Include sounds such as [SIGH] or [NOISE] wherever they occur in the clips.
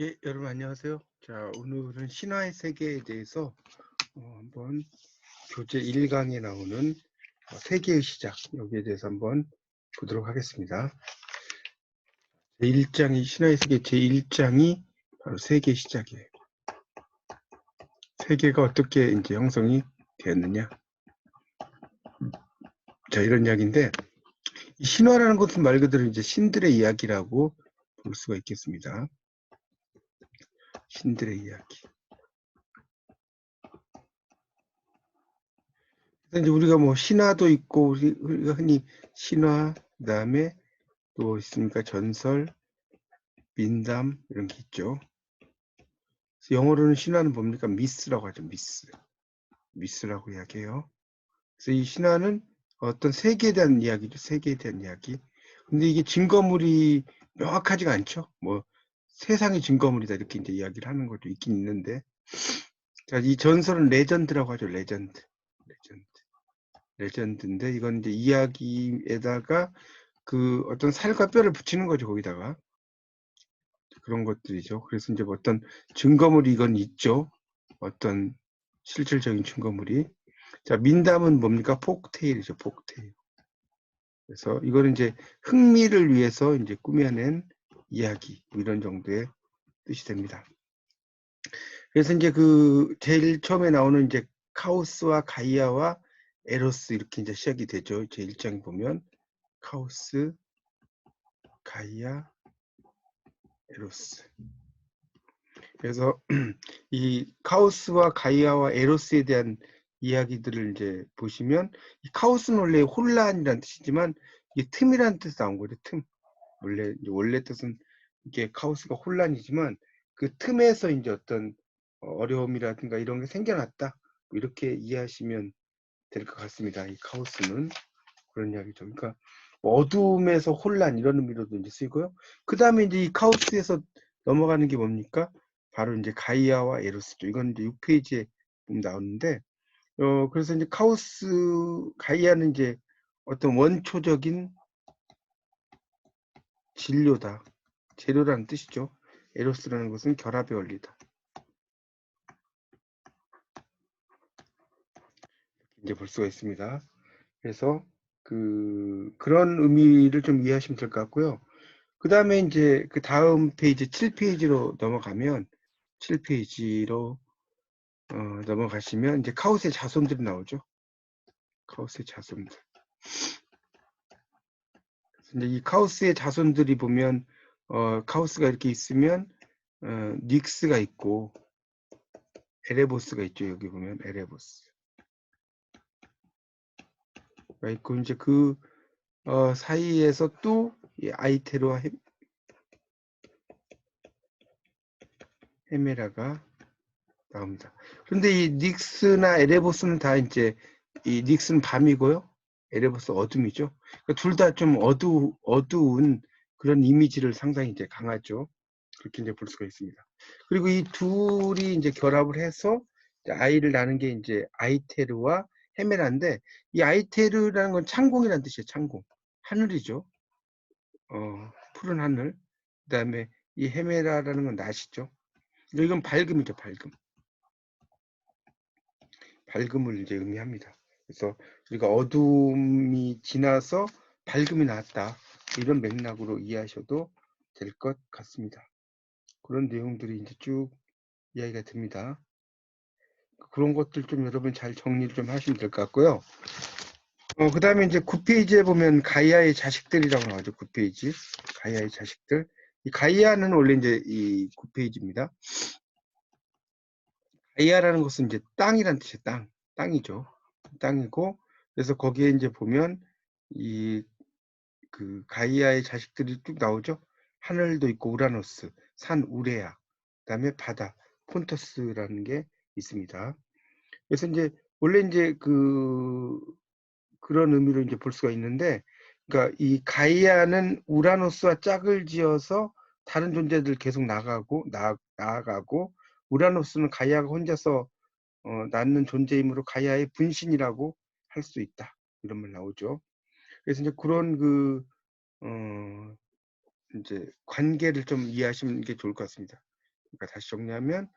예, 여러분 안녕하세요. 자, 오늘은 신화의 세계에 대해서 어, 한번 교재 1강에 나오는 어, 세계의 시작 여기에 대해서 한번 보도록 하겠습니다. 제1장이 신화의 세계 제1장이 바로 세계의 시작이에요. 세계가 어떻게 이제 형성이 되었느냐. 자, 이런 이야기인데 이 신화라는 것은 말 그대로 이제 신들의 이야기라고 볼 수가 있겠습니다. 신들의 이야기. 이제 우리가 뭐 신화도 있고 우리- 우리가 흔히 신화 그다음에 또 있습니까 전설, 민담 이런 게 있죠. 영어로는 신화는 뭡니까 미스라고 하죠. 미스, 미스라고 이야기해요. 그래서 이 신화는 어떤 세계에 대한 이야기죠. 세계에 대한 이야기. 근데 이게 증거물이 명확하지가 않죠. 뭐 세상의 증거물이다 이렇게 이제 이야기를 하는 것도 있긴 있는데 자, 이 전설은 레전드라고 하죠. 레전드. 레전드. 레전드인데 이건 이제 이야기에다가 그 어떤 살과 뼈를 붙이는 거죠. 거기다가 그런 것들이죠. 그래서 이제 뭐 어떤 증거물이 이건 있죠. 어떤 실질적인 증거물이 자 민담은 뭡니까? 폭테일이죠. 폭테일. 그래서 이거는 이제 흥미를 위해서 이제 꾸며낸 이야기 뭐 이런 정도의 뜻이 됩니다. 그래서 이제 그 제일 처음에 나오는 이제 카오스와 가이아와 에로스 이렇게 이제 시작이 되죠. 제 1장 보면 카오스, 가이아, 에로스. 그래서 [CLEARS THROAT] 이 카오스와 가이아와 에로스에 대한 이야기들을 이제 보시면 이 카오스는 원래 혼란이라는 뜻이지만 이게 틈이라는 뜻이 나온 거죠. 틈. 원래 원래 뜻은 이게 카오스가 혼란이지만 그 틈에서 이제 어떤 어려움이라든가 이런 게 생겨났다. 뭐 이렇게 이해하시면 될 것 같습니다. 이 카오스는 그런 이야기죠. 그러니까 뭐 어둠에서 혼란 이런 의미로도 이제 쓰이고요. 그 다음에 이제 이 카오스에서 넘어가는 게 뭡니까? 바로 이제 가이아와 에로스죠. 이건 이제 6페이지에 보면 나오는데, 어, 그래서 이제 카오스, 가이아는 이제 어떤 원초적인 진료다. 재료라는 뜻이죠. 에로스라는 것은 결합의 원리다. 이제 볼 수가 있습니다. 그래서 그 그런 의미를 좀 이해하시면 될 것 같고요. 그 다음에 이제 그 다음 페이지 7페이지로 넘어가면 7페이지로 어, 넘어가시면 이제 카오스의 자손들이 나오죠. 카오스의 자손들. 이제 이 카오스의 자손들이 보면 어, 카오스가 이렇게 있으면 어, 닉스가 있고 에레보스가 있죠. 여기 보면 에레보스. 가 있고 이제 그 어, 사이에서 또이 아이테르와 헤, 헤메라가 나옵니다. 그런데 이 닉스나 에레보스는 다 이제 이 닉스는 밤이고요. 에레보스 어둠이죠. 그러니까 둘다 좀 어두 어두운 그런 이미지를 상당히 이제 강하죠. 그렇게 이제 볼 수가 있습니다. 그리고 이 둘이 이제 결합을 해서 아이를 낳는 게 이제 아이테르와 헤메라인데 이 아이테르라는 건 창공이라는 뜻이에요. 창공. 하늘이죠. 어, 푸른 하늘. 그다음에 이 헤메라라는 건 낮이죠. 이건 밝음이죠. 밝음. 밝음을 이제 의미합니다. 그래서 우리가 어둠이 지나서 밝음이 나왔다. 이런 맥락으로 이해하셔도 될 것 같습니다. 그런 내용들이 이제 쭉 이야기가 됩니다. 그런 것들 좀 여러분 잘 정리를 좀 하시면 될 것 같고요. 어, 그 다음에 이제 9페이지에 보면 가이아의 자식들이라고 나오죠. 9페이지. 가이아의 자식들. 이 가이아는 원래 이제 이 9페이지입니다. 가이아라는 것은 이제 땅이란 뜻이에요. 땅. 땅이죠. 땅이고, 그래서 거기에 이제 보면 이 그 가이아의 자식들이 쭉 나오죠. 하늘도 있고 우라노스, 산 우레아, 그다음에 바다 폰터스라는 게 있습니다. 그래서 이제 원래 이제 그 그런 의미로 이제 볼 수가 있는데, 그러니까 이 가이아는 우라노스와 짝을 지어서 다른 존재들 계속 나가고 나, 나아가고 우라노스는 가이아가 혼자서 어, 낳는 존재이므로 가이아의 분신이라고 할 수 있다 이런 말 나오죠. 그래서 이제 그런 그 어, 이제 관계를 좀 이해하시는 게 좋을 것 같습니다. 그러니까 다시 정리하면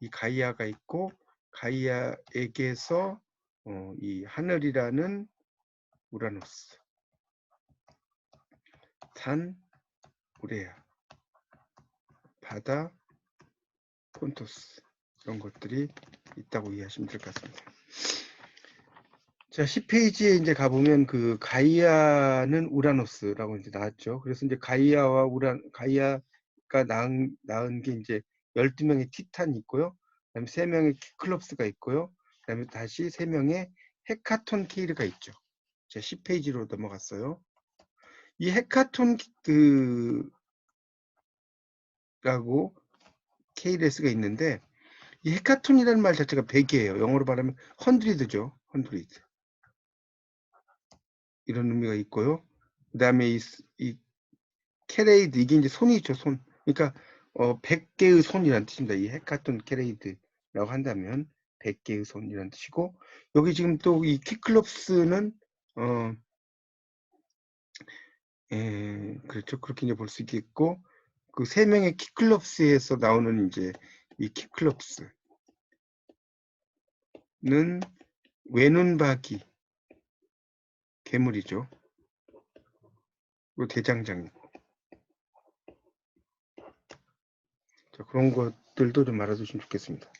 이 가이아가 있고 가이아에게서 어, 이 하늘이라는 우라노스, 산 우레아, 바다 폰토스 이런 것들이 있다고 이해하시면 될 것 같습니다. 자, 10페이지에 이제 가보면 그 가이아는 우라노스라고 이제 나왔죠. 그래서 이제 가이아와 우라 가이아가 낳은, 낳은 게 이제 12명의 티탄이 있고요. 그 다음에 3명의 키클롭스가 있고요. 그 다음에 다시 3명의 헤카톤 케이르가 있죠. 자, 10페이지로 넘어갔어요. 이 헤카톤 그 라고 KLS가 있는데 이 헤카톤이라는 말 자체가 100이에요. 영어로 말하면 헌드리드죠. 헌드리드. 이런 의미가 있고요. 그 다음에 이, 이 캐레이드 이게 이제 손이죠. 손. 그러니까 어, 100개의 손이라는 뜻입니다. 이 헤카톤 캐레이드라고 한다면 100개의 손이라는 뜻이고 여기 지금 또 이 키클롭스는 어, 예, 그렇죠. 그렇게 이제 볼 수 있겠고 그 세 명의 키클롭스에서 나오는 이제 이 키클롭스는 외눈박이 괴물이죠. 대장장이고 자, 그런 것들도 좀 알아두시면 좋겠습니다.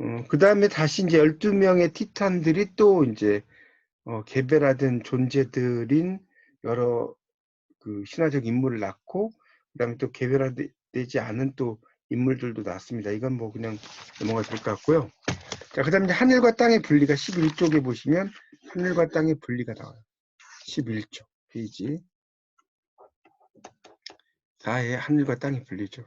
어, 그 다음에 다시 이제 12명의 티탄들이 또 이제 어, 개별화된 존재들인 여러 그 신화적 인물을 낳고 그 다음에 또 개별화되지 않은 또 인물들도 나왔습니다. 이건 뭐 그냥 넘어가도 될것 같고요. 자, 그 다음에 하늘과 땅의 분리가 11쪽에 보시면 하늘과 땅의 분리가 나와요. 11쪽 페이지 4에 하늘과 땅의 분리죠.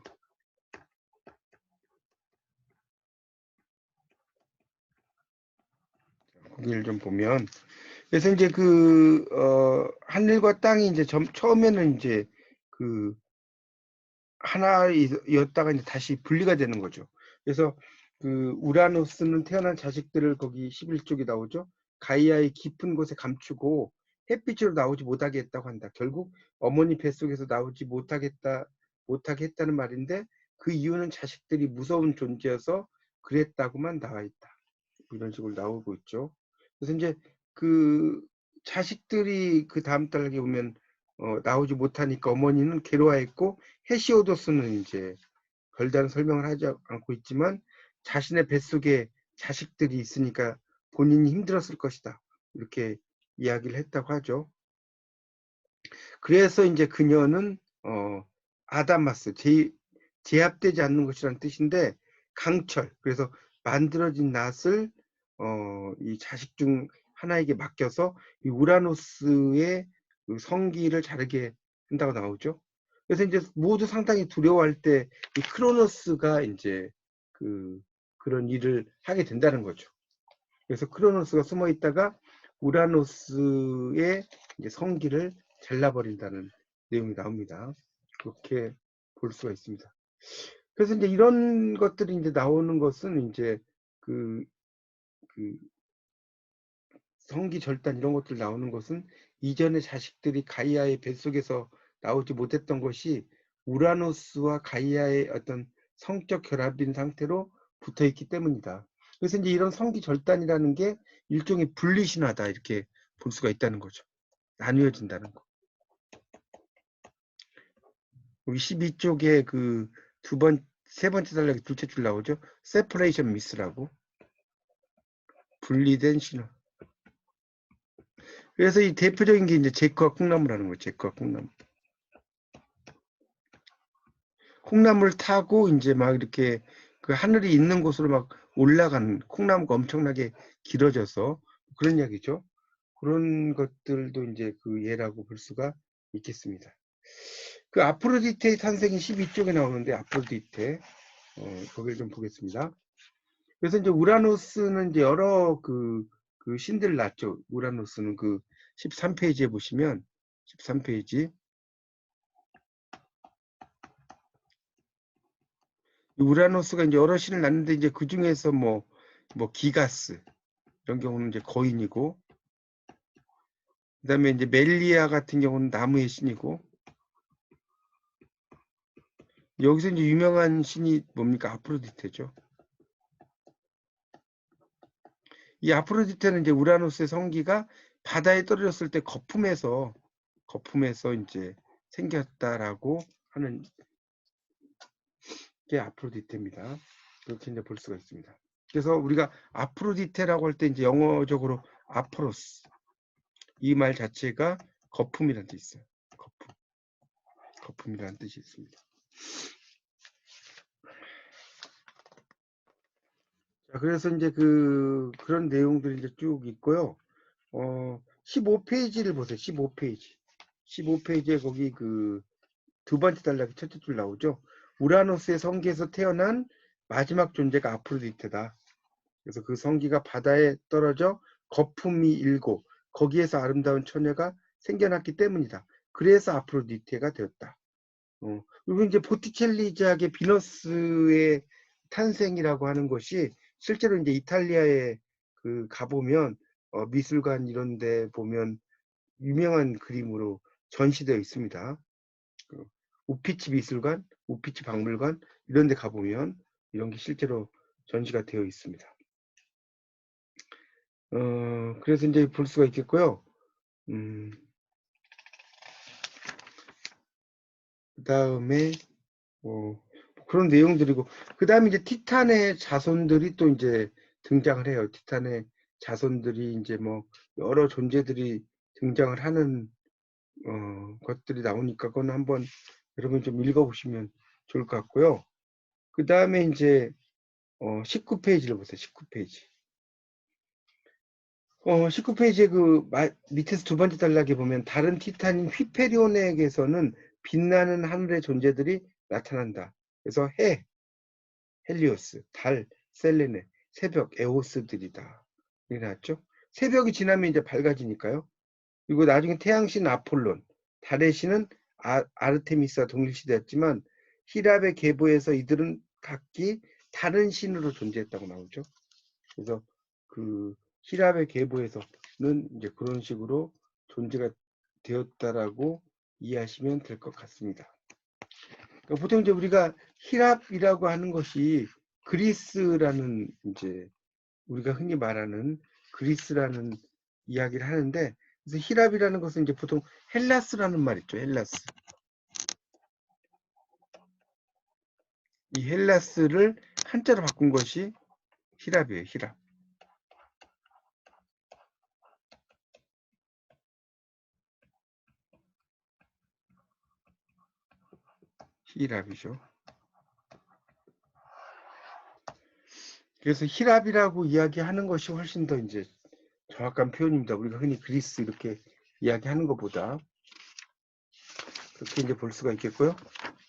거기를 좀 보면 그래서 이제 그 어, 하늘과 땅이 이제 점, 처음에는 이제 그 하나였다가 이제 다시 분리가 되는 거죠. 그래서 그 우라노스는 태어난 자식들을 거기 11쪽에 나오죠. 가이아의 깊은 곳에 감추고 햇빛으로 나오지 못하게 했다고 한다. 결국 어머니 뱃속에서 나오지 못하겠다, 못하게 했다는 말인데 그 이유는 자식들이 무서운 존재여서 그랬다고만 나와 있다. 이런 식으로 나오고 있죠. 그래서 이제 그 자식들이 그 다음 달에 보면 어, 나오지 못하니까 어머니는 괴로워했고 헤시오도스는 이제 별다른 설명을 하지 않고 있지만 자신의 뱃속에 자식들이 있으니까 본인이 힘들었을 것이다. 이렇게 이야기를 했다고 하죠. 그래서 이제 그녀는 어, 아다마스 제, 제압되지 않는 것이라는 뜻인데 강철 그래서 만들어진 낫을 어, 이 자식 중 하나에게 맡겨서 이 우라노스의 그 성기를 자르게 한다고 나오죠. 그래서 이제 모두 상당히 두려워할 때 이 크로노스가 이제 그 그런 일을 하게 된다는 거죠. 그래서 크로노스가 숨어 있다가 우라노스의 성기를 잘라버린다는 내용이 나옵니다. 그렇게 볼 수가 있습니다. 그래서 이제 이런 것들이 이제 나오는 것은 이제 그, 그 성기 절단 이런 것들 나오는 것은 이전의 자식들이 가이아의 뱃속에서 나오지 못했던 것이 우라노스와 가이아의 어떤 성적 결합인 상태로 붙어 있기 때문이다. 그래서 이제 이런 성기 절단이라는 게 일종의 분리신화다 이렇게 볼 수가 있다는 거죠. 나뉘어진다는 거. 여기 12쪽에 그 두 번, 세 번째 단락에 둘째 줄 나오죠. separation miss라고. 분리된 신화. 그래서 이 대표적인 게 이제 제크와 콩나물하는 거예요. 제크와 콩나물. 콩나물 타고 이제 막 이렇게 그 하늘이 있는 곳으로 막 올라가는 콩나무가 엄청나게 길어져서 그런 이야기죠. 그런 것들도 이제 그 예라고 볼 수가 있겠습니다. 그 아프로디테의 탄생이 12쪽에 나오는데 아프로디테 어, 거기를 좀 보겠습니다. 그래서 이제 우라노스는 이제 여러 그, 그 신들 낳죠. 우라노스는 그 13페이지에 보시면 13페이지 우라노스가 이제 여러 신을 낳는데 이제 그 중에서 뭐, 뭐 기가스 이런 경우는 이제 거인이고 그 다음에 이제 멜리아 같은 경우는 나무의 신이고 여기서 이제 유명한 신이 뭡니까? 아프로디테죠. 이 아프로디테는 이제 우라노스의 성기가 바다에 떨어졌을 때 거품에서 거품에서 이제 생겼다라고 하는 게 아프로디테입니다. 이렇게 이제 볼 수가 있습니다. 그래서 우리가 아프로디테라고 할 때 이제 영어적으로 아프로스 이 말 자체가 거품이라는 뜻이 있어요. 거품. 거품이라는 뜻이 있습니다. 자, 그래서 이제 그 그런 내용들이 이제 쭉 있고요. 어, 15페이지를 보세요. 15페이지. 15페이지에 거기 그 두 번째 단락이 첫째 줄 나오죠. 우라노스의 성기에서 태어난 마지막 존재가 아프로디테다. 그래서 그 성기가 바다에 떨어져 거품이 일고 거기에서 아름다운 처녀가 생겨났기 때문이다. 그래서 아프로디테가 되었다. 어, 그리고 이제 보티첼리 제학의 비너스의 탄생이라고 하는 것이 실제로 이제 이탈리아에 그 가보면 어, 미술관 이런 데 보면 유명한 그림으로 전시되어 있습니다. 그 우피치 미술관, 우피치 박물관 이런 데 가보면 이런 게 실제로 전시가 되어 있습니다. 어, 그래서 이제 볼 수가 있겠고요. 음, 그 다음에 뭐 그런 내용들이고 그 다음에 이제 티탄의 자손들이 또 이제 등장을 해요. 티탄의 자손들이 이제 뭐 여러 존재들이 등장을 하는 어, 것들이 나오니까 그건 한번 여러분 좀 읽어보시면 좋을 것 같고요. 그 다음에 이제 어, 19페이지를 보세요. 19페이지. 어, 19페이지에 그 마- 밑에서 두 번째 단락에 보면 다른 티탄인 휘페리온에게서는 빛나는 하늘의 존재들이 나타난다. 그래서 해, 헬리오스, 달, 셀레네, 새벽, 에오스들이다. 이렇게 나왔죠. 새벽이 지나면 이제 밝아지니까요. 그리고 나중에 태양신 아폴론, 달의 신은 아, 아르테미스와 동일시되었지만 히랍의 계보에서 이들은 각기 다른 신으로 존재했다고 나오죠. 그래서 그 히랍의 계보에서는 이제 그런 식으로 존재가 되었다라고 이해하시면 될 것 같습니다. 그러니까 보통 이제 우리가 히랍이라고 하는 것이 그리스라는 이제 우리가 흔히 말하는 그리스라는 이야기를 하는데 그래서 히랍이라는 것은 이제 보통 헬라스라는 말 있죠. 헬라스. 이 헬라스를 한자로 바꾼 것이 히랍이에요. 히랍. 히랍이죠. 그래서 히랍이라고 이야기하는 것이 훨씬 더 이제 정확한 표현입니다. 우리가 흔히 그리스 이렇게 이야기하는 것보다 그렇게 이제 볼 수가 있겠고요.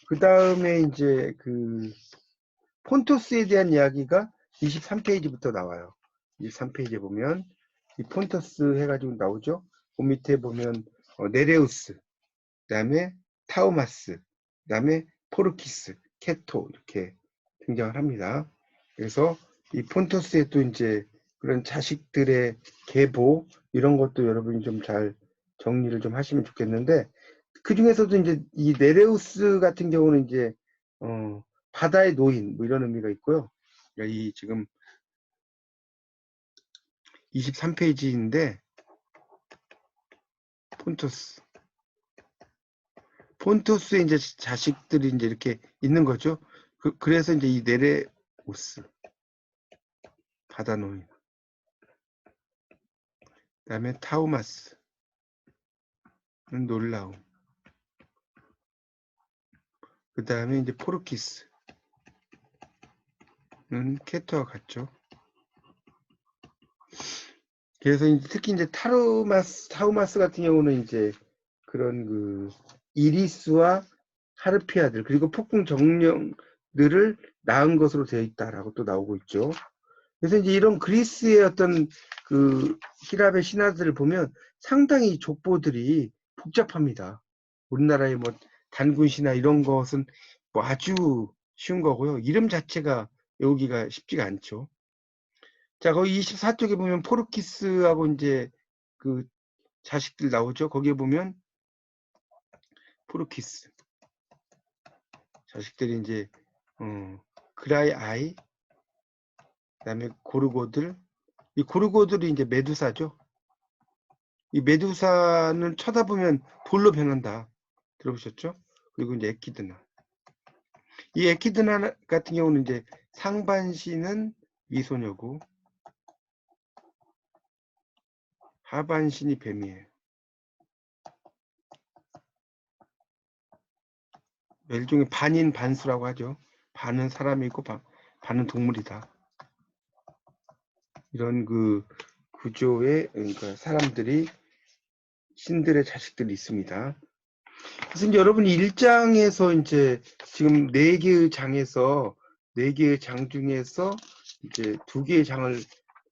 그 다음에 이제 그 폰토스에 대한 이야기가 23페이지부터 나와요. 23페이지에 보면 이 폰토스 해가지고 나오죠. 그 밑에 보면 어, 네레우스, 그다음에 타우마스, 그다음에 포르키스, 케토 이렇게 등장을 합니다. 그래서 이 폰토스에 또 이제 그런 자식들의 계보 이런 것도 여러분이 좀 잘 정리를 좀 하시면 좋겠는데 그 중에서도 이제 이 네레우스 같은 경우는 이제 어, 바다의 노인 뭐 이런 의미가 있고요. 그러니까 이 지금 23페이지인데 폰토스 폰토스의 이제 자식들이 이제 이렇게 있는 거죠. 그, 그래서 이제 이 네레우스 바다 노인 그 다음에 타우마스는 놀라움 그 다음에 이제 포르키스는 케토와 같죠. 그래서 이제 특히 이제 타루마스, 타우마스 같은 경우는 이제 그런 그 이리스와 하르피아들 그리고 폭풍 정령들을 낳은 것으로 되어 있다라고 또 나오고 있죠. 그래서 이제 이런 그리스의 어떤 그 히랍의 신화들을 보면 상당히 족보들이 복잡합니다. 우리나라의 뭐 단군 신화 이런 것은 뭐 아주 쉬운 거고요. 이름 자체가 외우기가 쉽지가 않죠. 자, 거기 24쪽에 보면 포르키스하고 이제 그 자식들 나오죠. 거기에 보면 포르키스 자식들이 이제 어, 그라이 아이 그다음에 고르고들 이 고르고들이 이제 메두사죠. 이 메두사는 쳐다보면 돌로 변한다. 들어보셨죠? 그리고 이제 에키드나. 이 에키드나 같은 경우는 이제 상반신은 미소녀고 하반신이 뱀이에요. 일종의 반인 반수라고 하죠. 반은 사람이고 반, 반은 동물이다. 이런 그 구조의 그러니까 사람들이 신들의 자식들이 있습니다. 그래서 이제 여러분이 1장에서 이제 지금 네 개의 장에서 네 개의 장 중에서 이제 두 개의 장을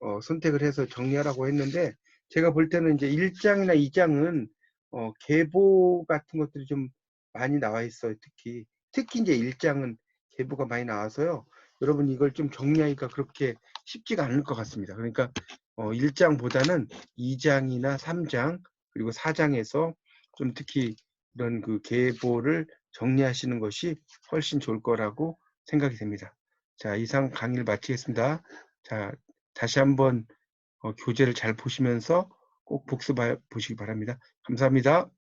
어, 선택을 해서 정리하라고 했는데 제가 볼 때는 이제 1장이나 2장은 어, 계보 같은 것들이 좀 많이 나와 있어요. 특히 특히 이제 1장은 계보가 많이 나와서요. 여러분 이걸 좀 정리하기가 그렇게 쉽지가 않을 것 같습니다. 그러니까 어, 1장보다는 2장이나 3장 그리고 4장에서 좀 특히 이런 그 계보를 정리하시는 것이 훨씬 좋을 거라고 생각이 됩니다. 자, 이상 강의를 마치겠습니다. 자, 다시 한번 어, 교재를 잘 보시면서 꼭 복습해 보시기 바랍니다. 감사합니다.